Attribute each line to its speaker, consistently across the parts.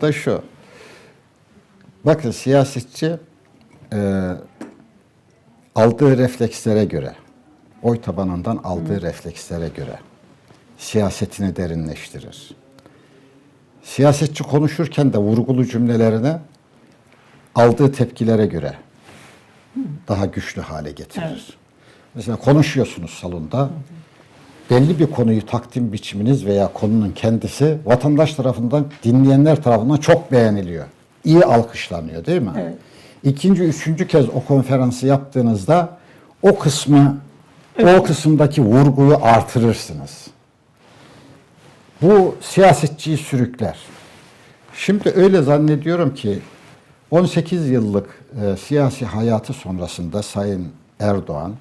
Speaker 1: orada şu. Bakın siyasetçi e, aldığı reflekslere göre, oy tabanından aldığı reflekslere göre siyasetini derinleştirir. Siyasetçi konuşurken de vurgulu cümlelerine aldığı tepkilere göre daha güçlü hale getirir. Mesela konuşuyorsunuz salonda. Belli bir konuyu takdim biçiminiz veya konunun kendisi vatandaş tarafından, dinleyenler tarafından çok beğeniliyor. İyi alkışlanıyor değil mi?
Speaker 2: Evet.
Speaker 1: İkinci, üçüncü kez o konferansı yaptığınızda o kısmı, o kısımdaki vurguyu artırırsınız. Bu siyasetçiyi sürükler. Şimdi öyle zannediyorum ki 18 yıllık e, siyasi hayatı sonrasında Sayın Erdoğan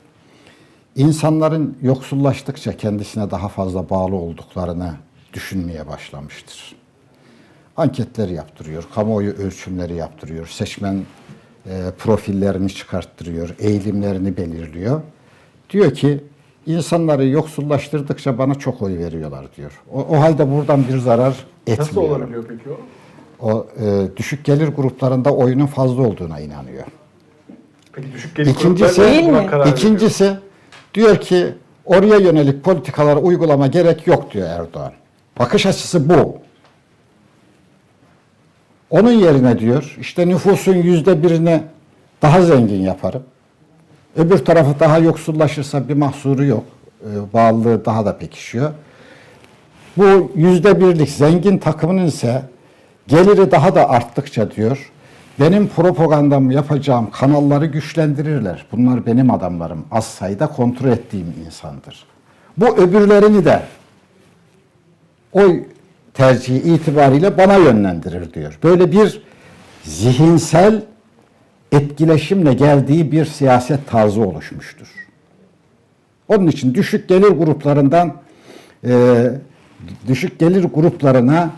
Speaker 1: insanların yoksullaştıkça kendisine daha fazla bağlı olduklarını düşünmeye başlamıştır. Anketler yaptırıyor, kamuoyu ölçümleri yaptırıyor, seçmen e, profillerini çıkarttırıyor, eğilimlerini belirliyor. Diyor ki insanları yoksullaştırdıkça bana çok oy veriyorlar diyor. O, o halde buradan bir zarar etmiyor.
Speaker 3: Nasıl olabiliyor peki o?
Speaker 1: O e, düşük gelir gruplarında oyunun fazla olduğuna inanıyor.
Speaker 3: Peki düşük gelir
Speaker 1: İkincisi,
Speaker 3: gruplar
Speaker 2: Değil mi?
Speaker 3: karar veriyor.
Speaker 1: Diyor ki oraya yönelik politikalara uygulama gerek yok diyor Erdoğan. Bakış açısı bu. Onun yerine diyor işte nüfusun yüzde birini daha zengin yaparım. Öbür tarafı daha yoksullaşırsa bir mahsuru yok. Ee, bağlılığı daha da pekişiyor. Bu yüzde birlik zengin takımının ise geliri daha da arttıkça diyor, benim propagandamı yapacağım kanalları güçlendirirler. Bunlar benim adamlarım. Az sayıda kontrol ettiğim insandır. Bu öbürlerini de oy tercihi itibariyle bana yönlendirir diyor. Böyle bir zihinsel etkileşimle geldiği bir siyaset tarzı oluşmuştur. Onun için düşük gelir gruplarından e, düşük gelir gruplarına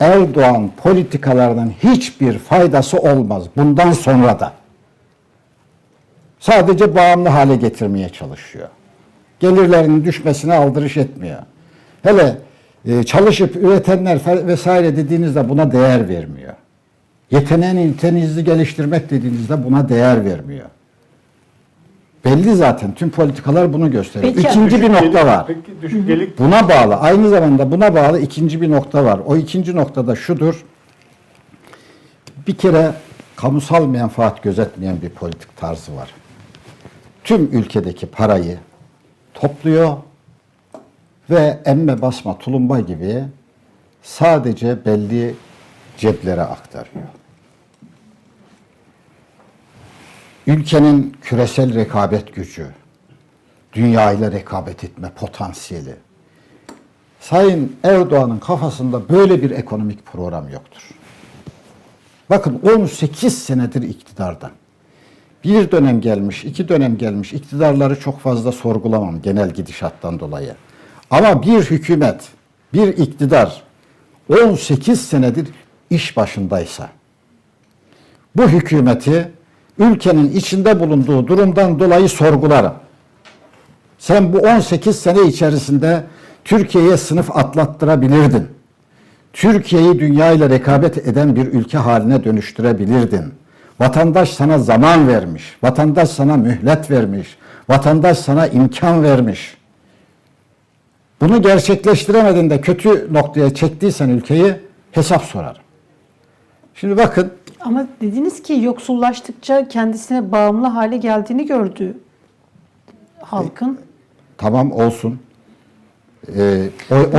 Speaker 1: Erdoğan politikalarının hiçbir faydası olmaz bundan sonra da. Sadece bağımlı hale getirmeye çalışıyor. Gelirlerinin düşmesine aldırış etmiyor. Hele e, çalışıp üretenler vesaire dediğinizde buna değer vermiyor. Yeteneğini, yeteneğinizi geliştirmek dediğinizde buna değer vermiyor. Belli zaten tüm politikalar bunu gösteriyor.
Speaker 2: Peki,
Speaker 1: İkinci bir nokta var.
Speaker 3: Peki düşük
Speaker 1: Buna bağlı, aynı zamanda buna bağlı ikinci bir nokta var. O ikinci nokta da şudur. Bir kere kamusal menfaat gözetmeyen bir politik tarzı var. Tüm ülkedeki parayı topluyor ve emme basma tulumba gibi sadece belli ceplere aktarıyor. Ülkenin küresel rekabet gücü, dünya ile rekabet etme potansiyeli. Sayın Erdoğan'ın kafasında böyle bir ekonomik program yoktur. Bakın 18 senedir iktidarda. Bir dönem gelmiş, iki dönem gelmiş. iktidarları çok fazla sorgulamam genel gidişattan dolayı. Ama bir hükümet, bir iktidar 18 senedir iş başındaysa bu hükümeti ülkenin içinde bulunduğu durumdan dolayı sorgularım. Sen bu 18 sene içerisinde Türkiye'ye sınıf atlattırabilirdin. Türkiye'yi dünya ile rekabet eden bir ülke haline dönüştürebilirdin. Vatandaş sana zaman vermiş, vatandaş sana mühlet vermiş, vatandaş sana imkan vermiş. Bunu gerçekleştiremedin de kötü noktaya çektiysen ülkeyi hesap sorarım. Şimdi bakın
Speaker 2: Ama dediniz ki yoksullaştıkça kendisine bağımlı hale geldiğini gördü halkın.
Speaker 1: tamam olsun. Ee, o,